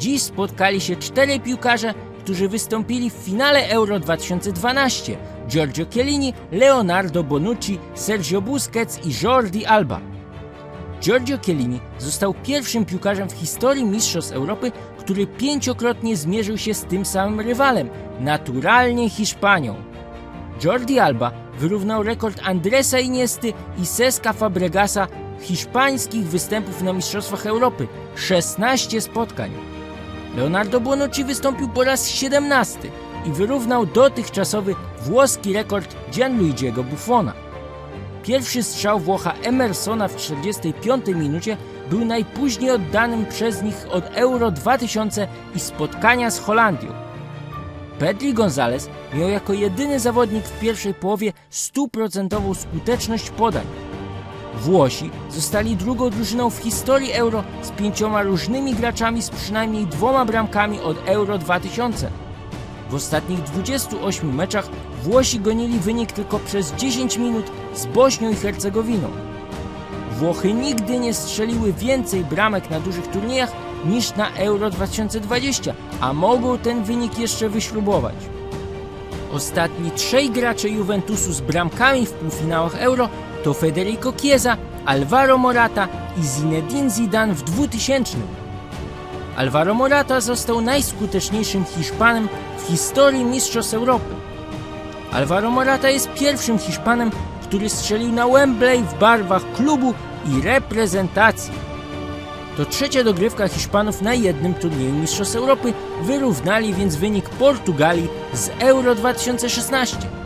Dziś spotkali się cztery piłkarze, którzy wystąpili w finale Euro 2012. Giorgio Chiellini, Leonardo Bonucci, Sergio Busquets i Jordi Alba. Giorgio Chiellini został pierwszym piłkarzem w historii Mistrzostw Europy, który pięciokrotnie zmierzył się z tym samym rywalem, naturalnie Hiszpanią. Jordi Alba wyrównał rekord Andresa Iniesty i Seska Fabregasa hiszpańskich występów na Mistrzostwach Europy 16 spotkań. Leonardo Bonucci wystąpił po raz 17 i wyrównał dotychczasowy włoski rekord Gianluigiego Buffona. Pierwszy strzał Włocha Emersona w 45 minucie był najpóźniej oddanym przez nich od Euro 2000 i spotkania z Holandią. Pedri Gonzalez miał jako jedyny zawodnik w pierwszej połowie stuprocentową skuteczność podań. Włosi zostali drugą drużyną w historii Euro z pięcioma różnymi graczami z przynajmniej dwoma bramkami od Euro 2000. W ostatnich 28 meczach Włosi gonili wynik tylko przez 10 minut z Bośnią i Hercegowiną. Włochy nigdy nie strzeliły więcej bramek na dużych turniejach niż na Euro 2020, a mogą ten wynik jeszcze wyśrubować. Ostatni trzej gracze Juventusu z bramkami w półfinałach Euro to Federico Chiesa, Alvaro Morata i Zinedine Zidane w 2000. Alvaro Morata został najskuteczniejszym Hiszpanem w historii Mistrzostw Europy. Alvaro Morata jest pierwszym Hiszpanem, który strzelił na Wembley w barwach klubu i reprezentacji. To trzecia dogrywka Hiszpanów na jednym turnieju Mistrzostw Europy, wyrównali więc wynik Portugalii z Euro 2016.